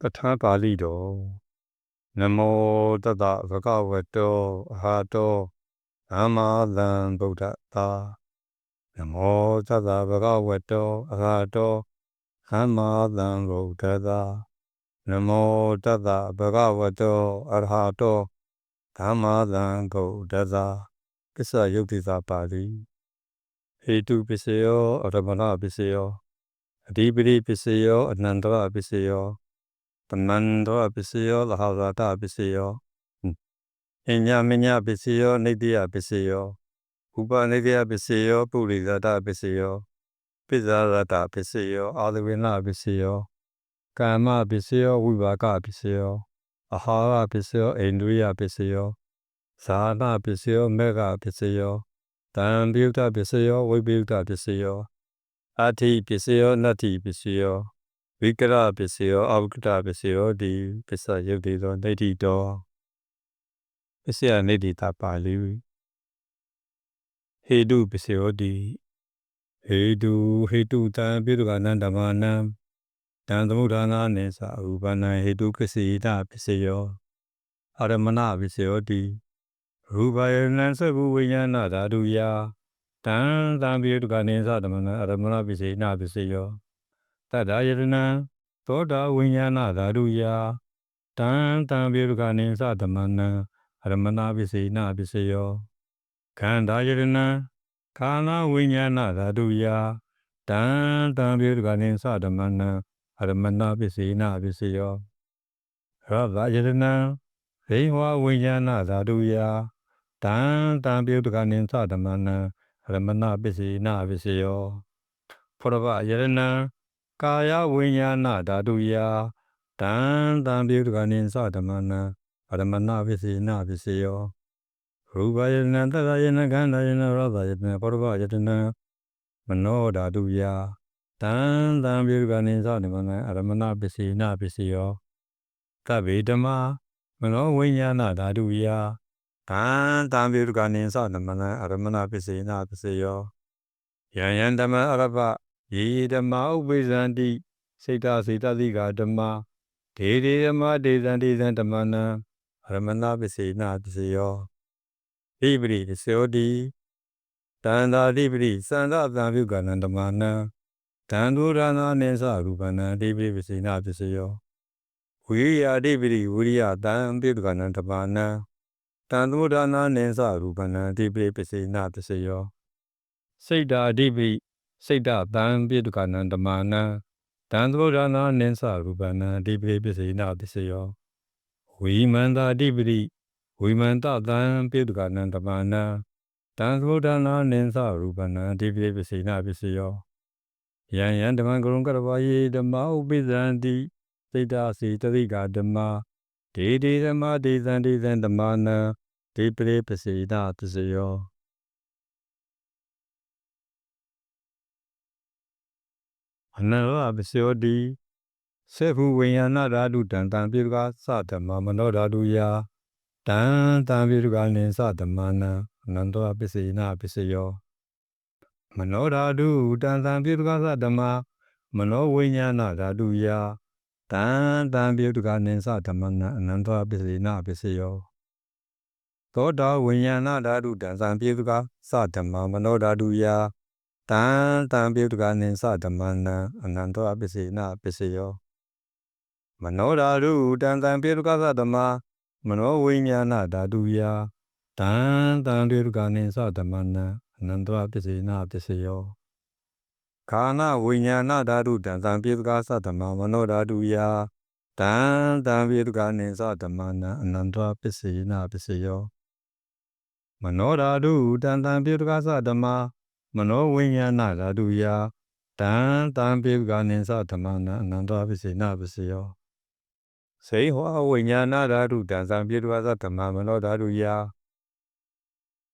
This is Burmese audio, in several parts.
ပဋ္ဌာန်းပါဠိတော်နမောတတ္တဗကဝတောအဟာတောသမ္မာသမ္ဗုဒ္ဓသာနမောတတ္တဗကဝတောအဟာတောသမ္မာသမ္ဗုဒ္ဓသာနမောတတ္တဗကဝတောအဟာတောသမ္မာသမ္ဗုဒ္ဓသာပစ္စယုတ်တိသာပါဠိဟေတုပစ္စယောအရမဏပစ္စယောအဓိပတိပစ္စယောအနန္တရပစ္စယော တမန္တောပစ္စယောသဟဝတပစ္စယောအညမညပစ္စယောနေတ္တယပစ္စယောဥပနေတ္တယပစ္စယောပုရိသတပစ္စယောပိဇာရတပစ္စယောအာသဝေနပစ္စယောကာမပစ္စယောဝိပါကပစ္စယောအဟာရပစ္စယောအိန္ဒြိယပစ္စယောဇာနာပစ္စယောမေဃပစ္စယောတံပြုတပစ္စယောဝိပယုတပစ္စယောအဋ္ဌိပစ္စယောနတ္တိပစ္စယော ဝိကရပစ္စယောအဝကတပစ္စယောဒီပစ္စယုတ်တိသောနေတိတောပစ္စယနေတိတာပါဠိဟေတုပစ္စယောတိဟေတုဟေတုတံပိတုကနန္ဓမနံတံသမုဒ္ဒါနာနေသဥပနံဟေတုကစီတပစ္စယောအာရမဏပစ္စယောတိရူပယနံသဗ္ဗဝိညာဏဓာတုယတံသံပိတုကနေသဓမ္မနံအာရမဏပစ္စေနပစ္စယော တတ္တယတနံသောတာဝိညာဏဓာတုယတံတံပိတုကနေသဓမ္မနံအာရမဏပစ္စေနပစ္စယောခန္ဓာယတနံခန္ဓာဝိညာဏဓာတုယတံတံပိတုကနေသဓမ္မနံအာရမဏပစ္စေနပစ္စယောရဗယတနံဟိဝဝိညာဏဓာတုယတံတံပြုတကနေသဓမ္မနံရမဏပစ္စေနပစ္စယောဖောရဗယရဏံ ကာယဝိညာဏဓာတုယတံတံပြုတကနေသဓမ္မနံရမဏပစ္စေနပစ္စယောရူပယရဏတတယနခန္ဓာယနရသယတနဖောရဗယတနံမနောဓာတုယတံတံပြုတကနေသဓမ္မနံရမဏပစ္စေနပစ္စယောသဗ္ဗေဓမ္မာမနောဝိညာဏဓာတုယတံတံပြုကနေသဓမ္မနံအရမဏပစ္စေနပစ္စယောယံယံဓမ္မအရပ ယေဓမ္မဥပိဇန္တိစိတ်တစေတသိကဓမ္မဒေဒေဓမ္မဒေဇံဒေဇံဓမ္မနံအရမဏပစ္စေနပစ္စယောဣပရိပစ္စယောတိတန္တာတိပရိသန္တသံပြုကနံဓမ္မနံတံဒုရဏနိသရူပနံဣပရိပစ္စေနပစ္စယောဝိရိယအဓိပတိဝိရိယတံပိတုကနံဓမ္မနံတံသမုဒ္ဒနာနိသရူပနံအဓိပတိပစ္စေနပစ္စယောစိတ်တာအဓိပတိ စိတ်တတံပိတုကနံဓမ္မနံတံသမုဒ္ဒနာနိသရူပနံအဓိပတိပစ္စေနပစ္စယောဝိမန္တာအဓိပတိဝိမန္တတံပိတုကနံဓမ္မနံတံသမုဒ္ဒနာနိသရူပနံအဓိပတိပစ္စေနပစ္စယောယံယံဓမ္မကရုံကရဝယေဓမ္မဥပိဇန္တိစိတ်တာစီတတိကဓမ္မဒေဒေဓမ္မဒေသံဒေသံဓမ္မနံဒေပရိပစေဒသစယော အနရပစယောတိစေဖူဝိညာဏဓာတုတံတံပြေကသဓမ္မမနောဓာတုယတံတံပြေကနိသဓမ္မနံအနန္တပစ္စေနပစ္စယောမနောဓာတုတံတံပြေကသဓမ္မမနောဝိညာဏဓာတုယတံတံပြုတကနိသဓမ္မနံအနန္တပစ္စေနပစ္စယောသောတာဝိညာဏဓာတုတံသံပြုတကသဓမ္မမနောဓာတုယ တံတံပြုတကနိသဓမ္မနံအနန္တပစ္စေနပစ္စယောမနောဓာတုတံသံပြုတကသဓမ္မမနောဝိညာဏဓာတုယတံတံပြုတကနိသဓမ္မနံအနန္တပစ္စေနပစ္စယောခာနဝိညာဏဓာတုတံသံပြေတကာသဓမ္မမနောဓာတုယတံတံပြေတကာနိသဓမ္မနံအနန္တပစ္စေနပစ္စယောမနောဓာတုတံတံပြေတကာသဓမ္မ မနောဝိညာဏဓာတုယတံတံပြေတကာနိသဓမ္မနံအနန္တပစ္စေနပစ္စယောစေဟောဝိညာဏဓာတုတံသံပြေတကာသဓမ္မမနောဓာတုယ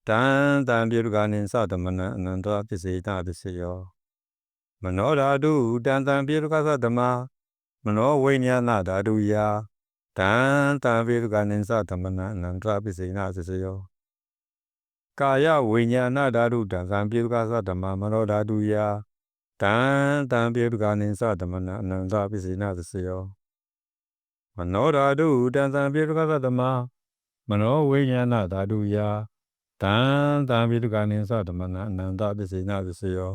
တံတံပြေတကာနိသဓမ္မနံအနန္တပစ္စေနပစ္စယောမနောဓာတုတံတံပြေကသဓမ္မမနောဝိညာဏဓာတုယတံတံပြေကနိသဓမ္မနအနန္တပစ္စေနသစယော ကာယဝိညာဏဓာတုတံသံပြေကသဓမ္မမနောဓာတုယတံတံပြေကနိသဓမ္မနအနန္တပစ္စေနသစယောမနောဓာတုတံတံပြေတကသတမမနောဝိညာဏဓာတုယတံတံပြေတကနေသဓမ္မနာအနန္တပစ္စေနပစ္စယော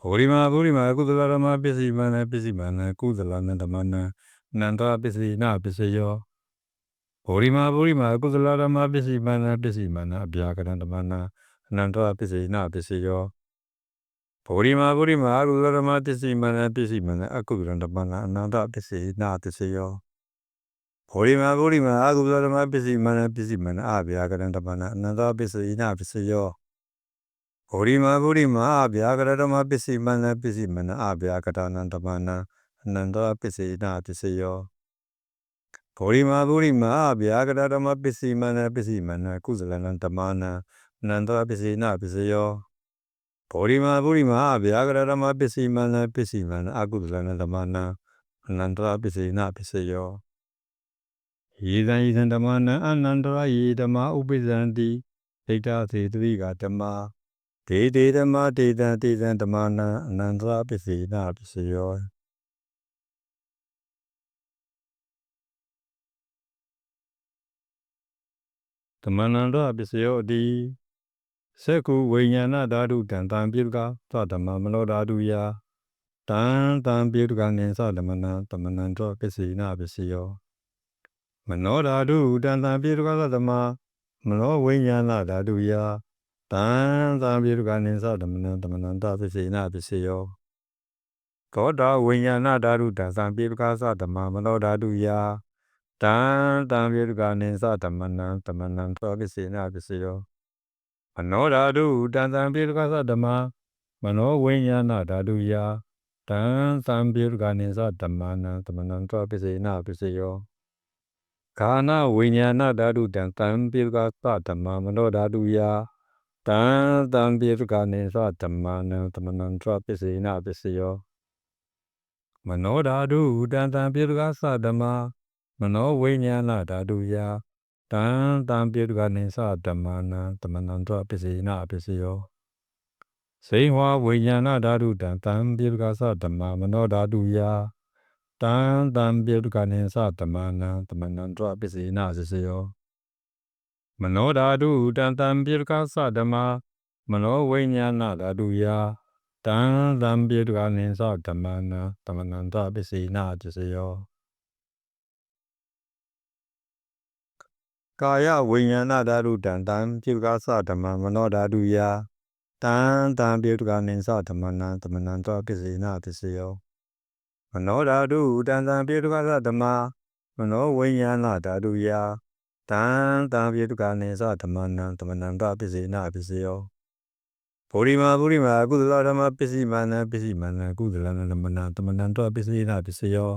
ဘောရိမာဘောရိမာကုသလဓမ္မပစ္စည်းမနပစ္စည်းမနကုသလနဓမ္မနာအနန္တပစ္စေနပစ္စယော ဘောရိမာဘောရိမာကုသလဓမ္မပစ္စည်းမနပစ္စည်းမနအဗျာကရဏဓမ္မနာအနန္တပစ္စေနပစ္စယောဘောရိမာဘောရိမာကုသလဓမ္မပစ္စည်းမနပစ္စည်းမနအကုသလဓမ္မနာအနန္တပစ္စေနပစ္စယောဘောရိမာဘောရိမာအကုသလဓမ္မပစ္စည်းမနပစ္စည်းမနအဗျာကရဏဓမ္မနာအနန္တပစ္စေနပစ္စယောဘောရိမာဘောရိမာအဗျာကရဓမ္မပစ္စည်းမနပစ္စည်းမနအဗျာကရဏဓမ္မနာအနန္တပစ္စေနပစ္စယော ဘောရိမာဘောရိမာအဗျာကရဓမ္မပစ္စည်းမနပစ္စည်းမနကုသလနဓမ္မနာအနန္တပစ္စေနပစ္စယောဘောရိမာဘောရိမာအဗျာကရဓမ္မပစ္စည်းမနပစ္စည်းမနအကုသလနဓမ္မနာအနန္တပစ္စေနပစ္စယောယေသံယေသံဓမ္မနာအနန္တယေဓမ္မဥပိသန္တိဒိဋ္ဌသေတိကဓမ္မဒေတေဓမ္မဒေတံတေတံဓမ္မနာအနန္တပစ္စေနပစ္စယော မ္မနန္တပစ္စယောတိသက္ကုဝိညာဏဓာတုတံတံပိကသဓမ္မမနောဓာတုယတံတံပိကနိသဓမ္မနံဓမ္မနန္တပစ္စေနပစ္စယောမနောဓာတုတံတံပိကသဓမ္မမနောဝိညာဏဓာတုယတံတံပိကနိသဓမ္မနံဓမ္မနန္တပစ္စေနပစ္စယောသောတာဝိညာဏဓာတုတံသံပိကသဓမ္မမနောဓာတုယ တံတံပြေကနိသဓမ္မနံဓမ္မနံသောပစ္စေနပစ္စယောမနောဓာတုတံတံပြေကသဓမ္မမနောဝိညာဏဓာတုယတံသံပြေကနိသဓမ္မနံဓမ္မနံသောပစ္စေနပစ္စယောခာနဝိညာဏဓာတုတံတံပြေကသဓမ္မမနောဓာတုယတံတံပြေကနိသဓမ္မနံဓမ္မနံသောပစ္စေနပစ္စယောမနောဓာတုတံတံပြေကသဓမ္မ မနောဝိညာဏဓာတုယတံတံပြေကနေသဓမ္မနံတမနံတောပစ္စေနပစ္စယောစေဝဝိညာဏဓာတုတံတံပြေကသဓမ္မမနောဓာတုယတံတံပြေကနေသဓမ္မနံတမနံတောပစ္စေနစစယောမနောဓာတုတံတံပြေကသဓမ္မမနောဝိညာဏဓာတုယတံတံပြေကနေသဓမ္မနံတမနံတောပစ္စေနစစယော ကာယဝိညာဏဓာတုတံတံပြုကားသဓမ္မမနောဓာတုယတံတံပြုကာနိသဓမ္မနံသမနံတောပစ္စေနပစ္စယောမနောဓာတုတံတံပြုကားသဓမ္မမနောဝိညာဏဓာတုယတံတံပြုကာနိသဓမ္မနံသမနံတောပစ္စေနပစ္စယောဘောရိမာဘောရိမာကုသလဓမ္မပစ္စည်းမနံပစ္စည်းမနံကုသလဓမ္မနံသမနံတောပစ္စေနပစ္စယော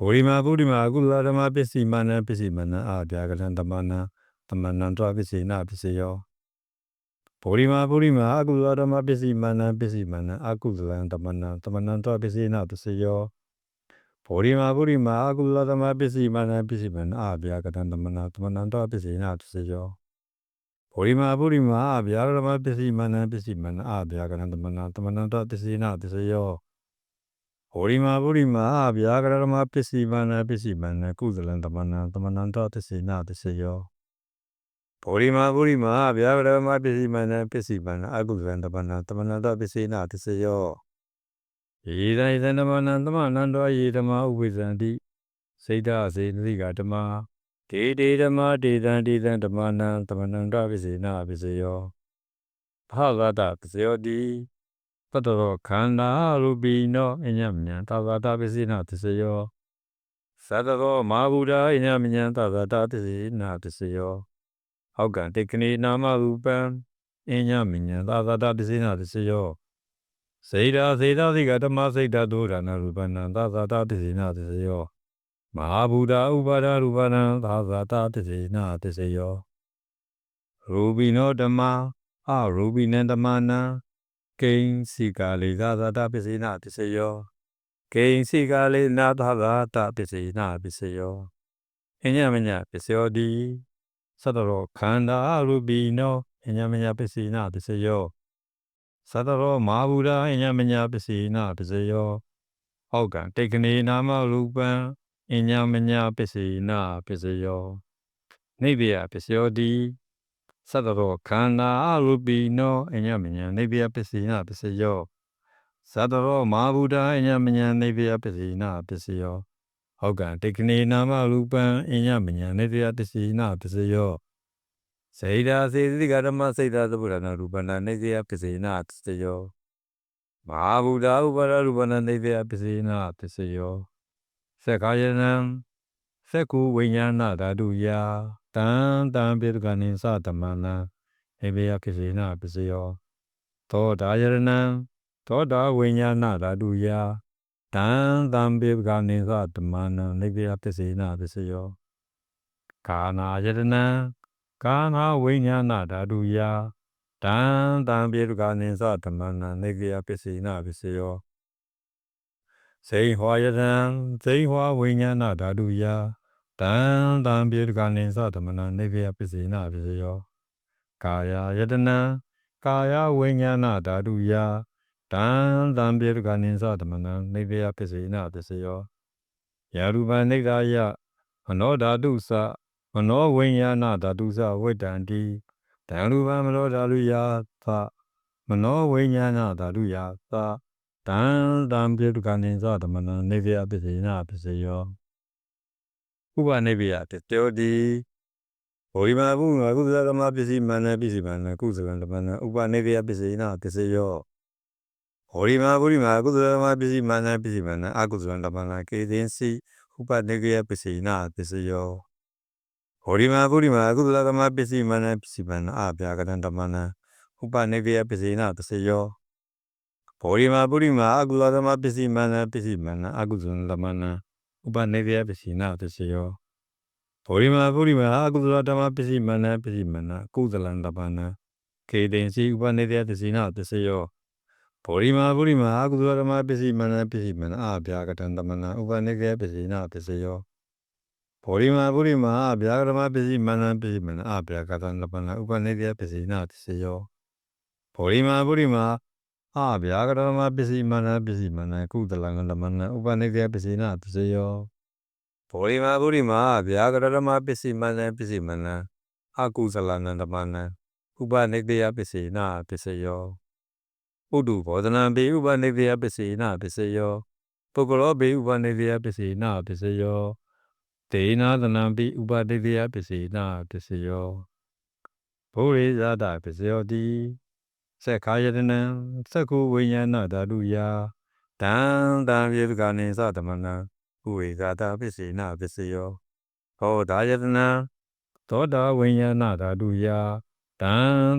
ဘောရိမာဗုဒ္ဓမာကုလဓမ္မပစ္စည်းမာနပစ္စည်းမနအာဗျာကရံဓမ္မနာတမနံတောပစ္စည်းနာပစ္စယောဘောရိမာဗုဒ္ဓမာအကုလဓမ္မပစ္စည်းမာနပစ္စည်းမနအကုလံဓမ္မနာတမနံတောပစ္စည်းနာပစ္စယောဘောရိမာဗုဒ္ဓမာအကုလဓမ္မပစ္စည်းမာနပစ္စည်းမနအာဗျာကရံဓမ္မနာတမနံတောပစ္စည်းနာပစ္စယောဘောရိမာဗုဒ္ဓမာအဗျာဓမ္မပစ္စည်းမာနပစ္စည်းမနအာဗျာကရံဓမ္မနာတမနံတောပစ္စည်းနာပစ္စယော ဟောရိမာဗုရိမာဗျာကရမပစ္စည်းမနပစ္စည်းမနကုသလံတမနံတမနံတောတစေနာတစေယောဘောရိမာဗုရိမာဗျာကရမပစ္စည်းမနပစ္စည်းမနအကုသလံတမနံတမနံတောပစ္စေနာတစေယောယေဒိသံတမနံတမနံတောယေဓမ္မဥပိသန္တိစိတ်ဓာစေနိကဓမ္မဒေတေဓမ္မဒေတံဒေတံဓမ္မနံတမနံတောပစ္စေနာပစ္စယောဘာဝတပစ္စယောတိ ပတ္တောခန္ဓာရူပိနောအညမညံသာသာတပစ္စေနသစ္စယောသတ္တောမာဗုဒ္ဓအညမညံသာသာတပစ္စေနသစ္စယောဟောက်ကံတေကနိနာမရူပံအညမညံသာသာတပစ္စေနသစ္စယောစေတာစေတာသိကဓမ္မစိတ်တသောဒါနရူပဏံသာသာတပစ္စေနသစ္စယောမဟာဗုဒ္ဓဥပါဒရူပဏံသာသာတပစ္စေနသစ္စယောရူပိနောဓမ္မအရူပိနံဓမ္မနံ ကိဉ္စီကာလေသာသာတပစ္စေနပစ္စယောကိဉ္စီကာလေနာသာသာတပစ္စေနပစ္စယောအညမညပစ္စယောတိသတ္တရောခန္ဓာရူပိနောအညမညပစ္စေနပစ္စယောသတ္တရောမာဘူရာအညမညပစ္စေနပစ္စယောဟောကံတေကနေနာမရူပံအညမညာပစ္စယနာပစ္စယောနိဗ္ဗယပစ္စယောတိ သတ္တရောခန္ဓာအရူပိနောအညမညာနိဗ္ဗယပစ္စယနာပစ္စယောသတ္တရောမာဘုဒ္ဓအညမညာနိဗ္ဗယပစ္စယနာပစ္စယောဟောကံတေကနေနာမရူပံအညမညာနိဗ္ဗယပစ္စယနာပစ္စယောစေဒာစေတိကဓမ္မစေတသဗ္ဗရဏရူပနာနိဗ္ဗယပစ္စယနာပစ္စယောမဟာဗုဒ္ဓဥပါဒရူပနာနိဗ္ဗယပစ္စယနာပစ္စယောသက္ကာယနံသက္ကုဝိညာဏဓာတုယ တံတံပေတကနိသတမနံနိဗ္ဗယပစ္စယနာပစ္စယောသောတာယရဏံသောတာဝိညာဏဓာတုယတံတံပေတကနိသတမနံနိဗ္ဗယပစ္စယနာပစ္စယောကာနာယရဏံကာနာဝိညာဏဓာတုယတံတံပြေတကနိသတမနံနေကယပစ္စေနပစ္စယောစေဟောယတံစေဟောဝိညာဏဓာတုယ တံတံပြေတကနိသတမနံနေကယပစ္စေနပစ္စယောကာယယတနံကာယဝိညာဏဓာတုယတံတံပြေတကနိသတမနံနေကယပစ္စေနပစ္စယောယာရူပနိဒာယမနောဓာတုသမနောဝိညာဏဓာတုသဝိတ္တံတိတံရူပမနောဓာတုယသမနောဝိညာဏဓာတုယသတံတံပြေတုကနိသသမနံနေဗယပစ္စေနပစ္စယော ဥပနေဗယတတောတိဘောရိမာဘုငါကုသလကမပစ္စည်းမန္နပစ္စည်းမန္နကုသလံတမနံဥပနေဗယပစ္စေနပစ္စယောဘောရိမာဘုရိမာကုသလကမပစ္စည်းမန္နပစ္စည်းမန္နအကုသလံတမနံကေသင်စီဥပနေဗယပစ္စေနပစ္စယောဟောဒီမာပုရိမာအကုသလကမပစ္စည်းမနပစ္စည်းမနအပြာကတံတမနံဥပနေဗယပစ္စေနတစယောဘောဒီမာပုရိမာအကုသလကမပစ္စည်းမနပစ္စည်းမနအကုသလတမနံ ဥပနေဗယပစ္စေနတစယောဘောဒီမာပုရိမာအကုသလဓမ္မပစ္စည်းမနပစ္စည်းမနကုသလံတမနံကေတင်စီဥပနေဗယတစီနတစယောဘောဒီမာပုရိမာအကုသလဓမ္မပစ္စည်းမနပစ္စည်းမနအပြာကတံတမနံဥပနေဗယပစ္စေနတစယောဘောရိမာပုရိမာဗျာကရမပစ္စည်းမန္နပစ္စည်းမနအဗျာကတံလပနဥပနေတယပစ္စည်းနာတစေယောဘောရိမာပုရိမာ အဗျာကရမပစ္စည်းမန္နပစ္စည်းမနကုသလံလမနဥပနေတယပစ္စည်းနာတစေယောဘောရိမာပုရိမာဗျာကရမပစ္စည်းမန္နပစ္စည်းမနအကုသလနန္တမနဥပနေတယပစ္စည်းနာပစ္စယောဥဒုဘောဓနံပေဥပနေတယပစ္စည်းနာပစ္စယောပုဂ္ဂလောပေဥပနေတယပစ္စည်းနာပစ္စယောတေနာသနံပိဥပတိတယပစ္စေနာပစ္စယောဘုရိဇာတပစ္စယောတိ သက္ခာယတနံသက္ကုဝိညာဏဓာတုယတံတံပြေကနိသတမနံဥဝေဇာတပစ္စေနာပစ္စယောဟောဒါယတနံသောတာဝိညာဏဓာတုယတံ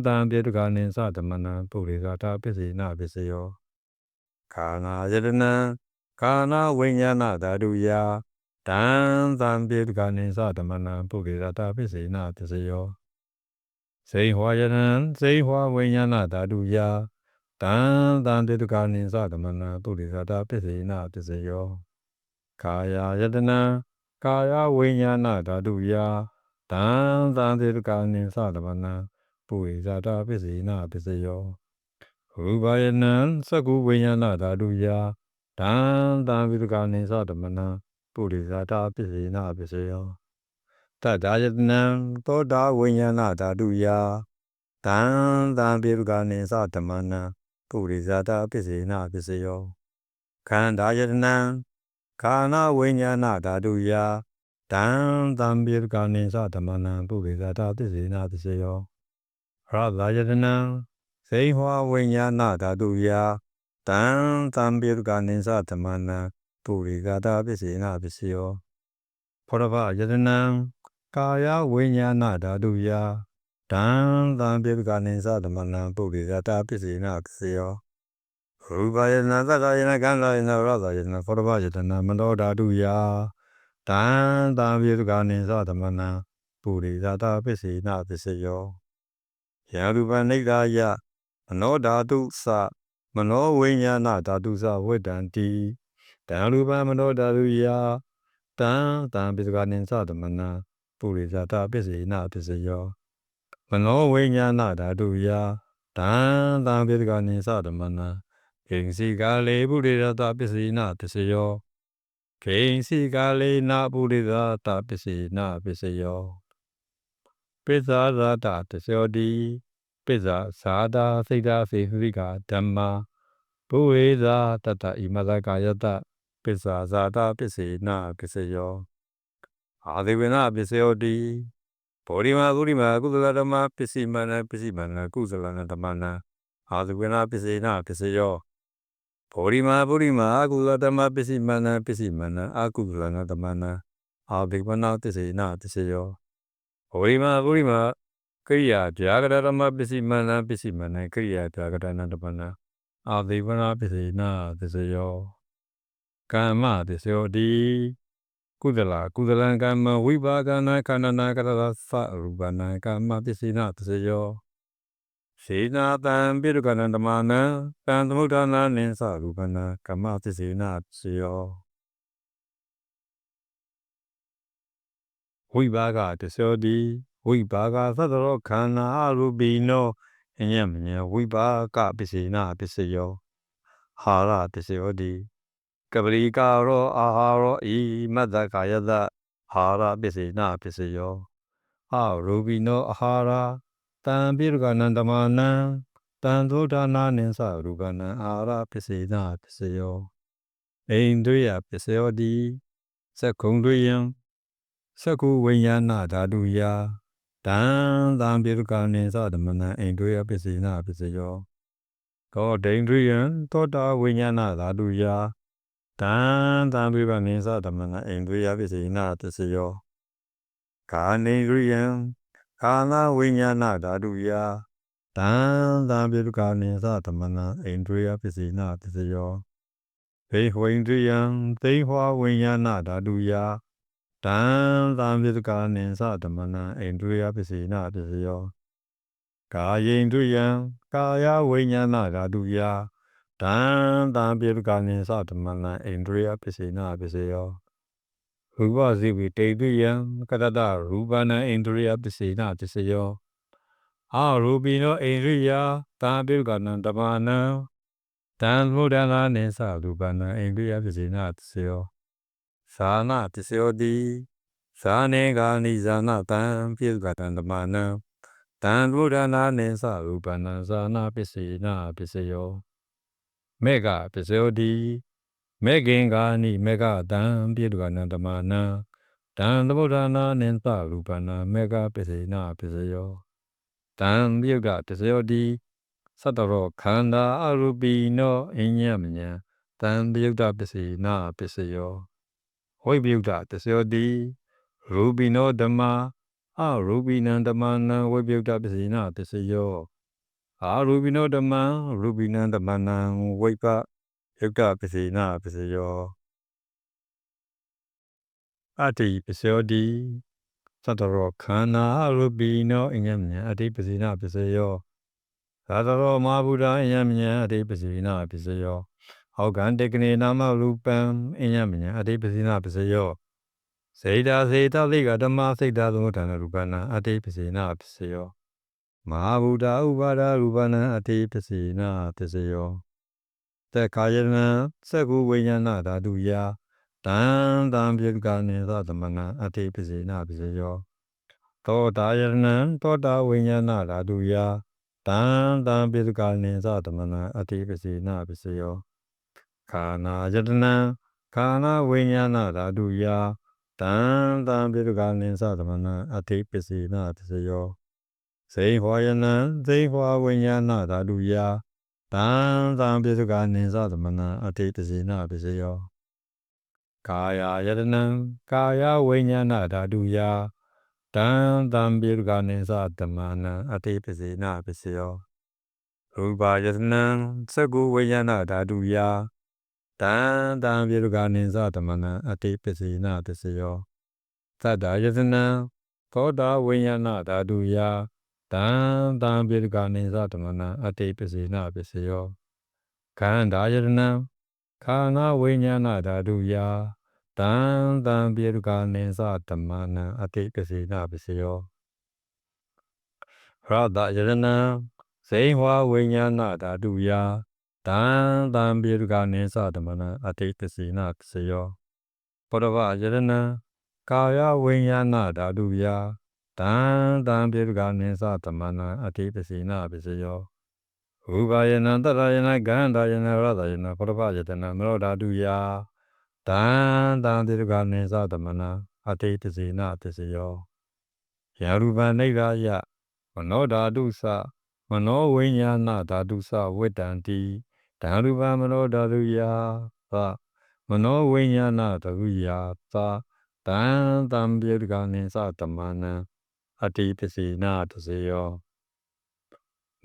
တံပြေကနိသတမနံပုရိဇာတပစ္စေနာပစ္စယောခာနာယတနံခာနာဝိညာဏဓာတုယတံသံပြေတကနိသဓမ္မနံပုရိသတာပစ္စေနတစယော စေဟောယနံစေဟောဝိညာဏဓာတုယတံသံတေတကနိသဓမ္မနံပုရိသတာပစ္စေနတစယောကာယယတနံကာယဝိညာဏဓာတုယတံသံတေတကနိသဓမ္မနံပုရိသတာပစ္စေနပစ္စယောရူပယနံသက္ကုဝိညာဏဓာတုယတံသံဝိတကနိသဓမ္မနံပုရိသတာပစ္စေနပစ္စယော တတ္တာယတနံသောတာဝိညာဏဓာတုယတံတံပြေကနိသဓမ္မနံပုရိသတာပစ္စေနပစ္စယောခန္ဓာယတနံခာနာဝိညာဏဓာတုယတံတံပြေကနိသဓမ္မနံပုရိသတာပစ္စေနပစ္စယောရသယတနံစေဟောဝိညာဏဓာတုယတံတံပြေကနိသဓမ္မနံပုရိကတာပစ္စေနပစ္စယောဖောရဘယတနံ ကာယဝိညာဏဓာတုယတံသံပြေကနိသသမနံပုရိကတာပစ္စေနပစ္စယောရူပယနာသတ္တယနာကံသာယနာရသယနာဖောရဘယတနာမနောဓာတုယတံသံပြေကနိသသမနံပုရိသတာပစ္စေနပစ္စယောယရူပနိဒာယမနောဓာတုသမနောဝိညာဏဓာတုသဝိတ္တံတိတံရူပမနောဓာတုယတံတံပိစကနိသသမနံ ပုရိသတာပစ္စေနပစ္စယောမနောဝိညာဏဓာတုယတံတံပိစကနိသသမနံဣင်စီကာလေပုရိသတာပစ္စေနပစ္စယောခိဉ္စီကာလေနာပုရိသတာပစ္စေနာပစ္စယောပိစ္ဆာဇာတာတသောတိပိစ္ဆာဇာတာစိတ်ဓာစေဟိကဓမ္မာဘုဝေဇာတတဣမဇကာယတပိစ္ဆာဇာတာပစ္စေနာပစ္စယော အာဒေဝနာပစ္စယောတိဘောဓိမာဂုရိမာကုသလဓမ္မပစ္စည်းမနပစ္စည်းမနကုသလနဓမ္မနာအာဒေဝနာပစ္စေနာပစ္စယောဘောဓိမာဗုရိမာအကုသဓမ္မပစ္စည်းမနပစ္စည်းမနအကုသလနဓမ္မနာအာဒေဝနာပစ္စေနာပစ္စယောဘောဓိမာဗုရိမာကိရိယာဗျာကရဓမ္မပစ္စည်းမနပစ္စည်းမနကိရိယာဗျာကရဏဓမ္မနာအာဒေဝနာပစ္စေနာပစ္စယောကမ္မပစ္စယောတိ ကုသလကုသလံကမ္မဝိပါကနာခန္ဓနာကရသသရူပနာကမ္မပစ္စေနာပစ္စယောစေနာတံပိရုကနံဓမ္မနံတံသမုဒ္ဒနာနိသရူပနာကမ္မပစ္စေနာပစ္စယောဝိပါကတသောတိဝိပါကသတ္တရောခန္ဓာအရူပိနောအညမညဝိပါကပစ္စေနာပစ္စယောဟာရပစ္စယောတိ ကပရိကာရောအာဟာရောဤမတ္တကာယတဟာရပစ္စေနာပစ္စယောအရူပိနောအာဟာရတံပိရကနံဓမ္မနံတံသောဒါနာနိသရူပနံအာရပစ္စေနာပစ္စယောအိန္ဒိယပစ္စယောတိသက္ကုံတွေယံသက္ကုဝိညာဏဓာတုယတံသံပိရကနိသဓမ္မနံအိန္ဒိယပစ္စေနာပစ္စယောကောဒိန္ဒိယံသောတာဝိညာဏဓာတုယ တံသံပိရကနိသဓမ္မနံအိန္ဒိယပစ္စေနာပစ္စယောကာနိန္ဒိယံကာလဝိညာဏဓာတုယတံသံပိရကနိသဓမ္မနံအိန္ဒိယပစ္စေနာပစ္စယောဘေဝိန္ဒိယံသိဟောဝိညာဏဓာတုယတံသံပိတကာနိသဓမ္မနံအိန္ဒိယပစ္စေနပစ္စယောကာယေန္ဒိယံကာယဝိညာဏဓာတုယ တံသံပိတကာနိသဓမ္မနံအိန္ဒိယပစ္စေနပစ္စယောရူပဇိဝိတေတိယံကတတရူပနံအိန္ဒိယပစ္စေနပစ္စယောအာရူပိနောအိန္ဒိယတံပိတကာနံဓမ္မနံတံဘုဒ္ဓနာနိသရူပနံအိန္ဒိယပစ္စေနပစ္စယောသာနာပစ္စယောတိဇာနေကာနိဇာနာတံပိစကတံဓမ္မနံတံဘုဒ္ဓနာနိသရူပနံဇာနာပစ္စေနာပစ္စယော မေဃပစ္စယောတိမေခင်ကာနိမေဃတံပိစကတံဓမ္မနံတံသမုဒ္ဒနာနိသရူပနံမေဃပစ္စေနာပစ္စယောတံပြုတ်ကပစ္စယောတိသတ္တရောခန္ဓာအရူပိနောအညမညာတံပြုတ်တပစ္စေနာပစ္စယောဝိပယုတတသောတိရူပိနောဓမ္မာအရူပိနံဓမ္မနံဝိပယုတပစေနတစ္စယော အာရူပိနောဓမ္မံရူပိနံဓမ္မနံဝိပယုတပစေနပစ္စယောအတ္တိပစ္စယောတိသတ္တရောခန္ဓာအရူပိနောအညံဉအတ္တိပစေနပစ္စယောသာတရောမဟာဗုဒ္ဓအညံဉအတ္တိပစေနပစ္စယောဟောကံတေကနေနာမရူပံအညမညာအတိပစိနာပစ္စယောစေတာစေတသိကဓမ္မစိတ်တာသမုဋ္ဌာနရူပနာအတိပစိနာပစ္စယော မဟာဗုဒ္ဓဥပါဒရူပနာအတိပစိနာပစ္စယောသက်ခာယနံသက္ကုဝိညာဏဓာတုယတံတံပြေကနေသသမဏအတိပစိနာပစ္စယောသောတာယနံသောတာဝိညာဏဓာတုယတံတံပြေကနေသသမဏအတိပစိနာပစ္စယောခာနာယတနံခာနာဝိညာဏဓာတုယတံတံပိရကနိသသမနံအတိပစီနာပစ္စယော စေဟောယနံစေဟောဝိညာဏဓာတုယတံတံပိရကနိသသမနံအတိပစီနာပစ္စယောကာယယတနံကာယဝိညာဏဓာတုယတံတံပိရကနိသသမနံအတိပစီနာပစ္စယောရူပယတနံသက္ကုဝိညာဏဓာတုယတံတံပြေကနိသသမနံအတိပစေနတစ္စယောသတ္တယတနံသောတာဝိညာဏဓာတုယ တံတံပြေကနိသသမနံအတိပစေနပစ္စယောခန္ဓာယတနံခန္ဓာဝိညာဏဓာတုယတံတံပြေကနိသသမနံအတိပစေနပစ္စယောရတယတနံဇိဝဝိညာဏဓာတုယတံတံပြေကနိသဓမ္မနအတိတ္တစီနပစယောပရဝယတနာကာယဝိညာဏဓာတုယ တံတံပြေကနိသသမဏအတိပစီနာပစ္စယောဥပါယနံတရယနဂန္ဓာယနရတယနပရဝယတနာမနောဓာတုယတံတံပြေကနိသသမဏအတိပစီနာပစ္စယောယာရူပနိရာယမနောဓာတုသမနောဝိညာဏဓာတုသဝိတ္တံတိဓာရူပမနောဓာတုယသမနောဝိညာဏဓာတုယသတံတံပြေကနိသသမဏ အတိပစီနာတစေယော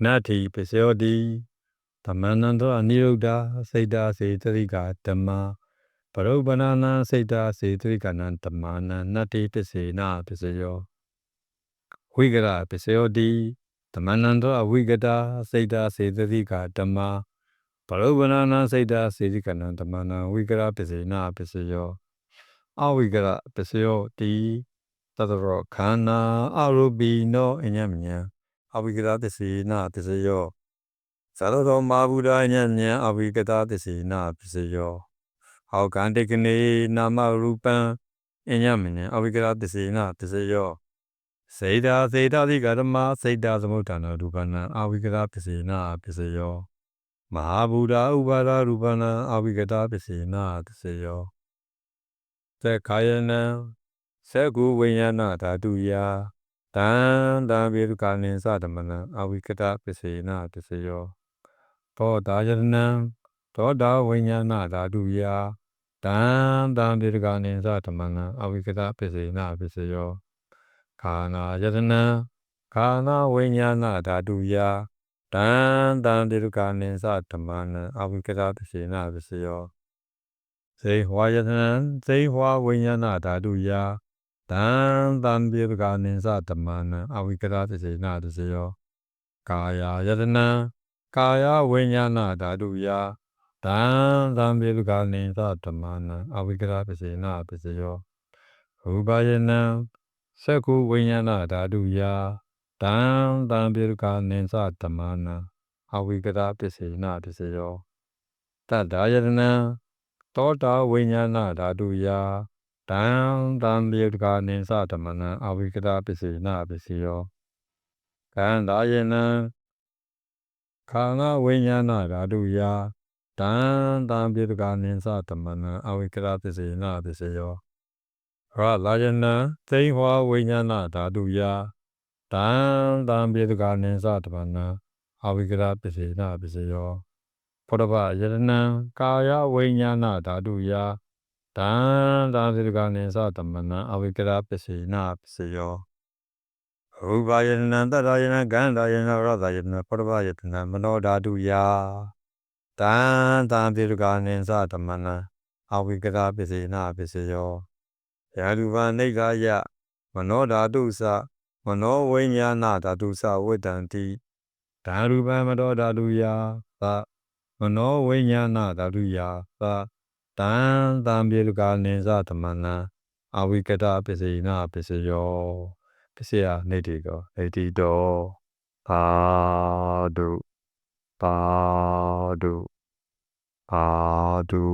နတ္ထိပစ္စယောတိသမန္တံသောအနိရုဒ္ဓစိတ်တာစေတရိကဓမ္မပရုပနာနံစိတ်တာစေတရိကနံဓမ္မနံနတ္တိပစ္စေနာပစ္စယောဝိကရပစ္စယောတိသမန္တံသောအဝိကတာစိတ်တာစေတရိကဓမ္မပရုပနာနံစိတ်တာစေတရိကနံဓမ္မနံဝိကရပစ္စေနာပစ္စယောအဝိကရပစ္စယောတိ တတရောခန္ဓာအရူပိနောအညမညာအဝိကတသစ္စေနသစ္စေယောသရတော်မာဗုဒ္ဓညဉ္အဝိကတသစ္စေနသစ္စေယောဟောကန္တိကနေနာမရူပံအညမညာအဝိကတသစ္စေနသစ္စေယောစေတာစေတာတိကဓမ္မစေတာသမုဋ္ဌာနရူပနာအဝိကတသစ္စေနသစ္စေယောမဟာဗုဒ္ဓဥပါဒရူပနာအဝိကတသစ္စေနသစ္စေယောသက္ခာယနံ သက္ကုဝိညာဏဓာတုယတံတံဘေရုကာနိသဓမ္မနံအဝိကတပစ္စေနတစ္စယောသောတာယတနံသောတာဝိညာဏဓာတုယတံတံဘေရုကာနိသဓမ္မနံအဝိကတပစ္စေနပစ္စယောခာနာယတနံခာနာဝိညာဏဓာတုယတံတံဘေရုကာနိသဓမ္မနံအဝိကတပစ္စေနပစ္စယောစေဟဝယတနံစေဟဝဝိညာဏဓာတုယ တံတံပြေပကနိသတမနံအဝိကရသစေနတစေယောကာယယတနံကာယဝိညာဏဓာတုယတံတံပြေပကနိသတမနံအဝိကရပစေနပစေယောရူပယနံသက္ကုဝိညာဏဓာတုယတံတံပြေပကနိသတမနံအဝိကရပစေနပစေယောတတ္တယတနံသောတာဝိညာဏဓာတုယ တံတံပြေတကာနိသဓမ္မနံအဝိကတပစ္စေနပစ္စယောကံဒါယေနံခန္ဓာဝိညာဏဓာတုယတံတံပြေတကာနိသဓမ္မနံအဝိကတပစ္စေနပစ္စယောရလာယနံသိဟောဝိညာဏဓာတုယတံတံပြေတကာနိသဓမ္မနံအဝိကတပစ္စေနပစ္စယောဖောတပယတနံကာယဝိညာဏဓာတုယ တံတံစေတကနိသသမဏံအဝိကရပစ္စေနပစ္စယောရူပယတနံတတယနံကန္တယနရတယနပရပယတနံမနောဓာတုယတံတံစေတကနိသသမဏံအဝိကရပစ္စေနပစ္စယောယာရူပနိဂာယမနောဓာတုသမနောဝိညာဏဓာတုသဝိတ္တံတိဓာရူပမနောဓာတုယသမနောဝိညာဏဓာတုယသ တံတံပြေလူကာနိသသမဏံအဝိကတပစ္စေနပစ္စယောပစ္စယနေတိကောနေတိတောသာဓုသာဓုသာဓု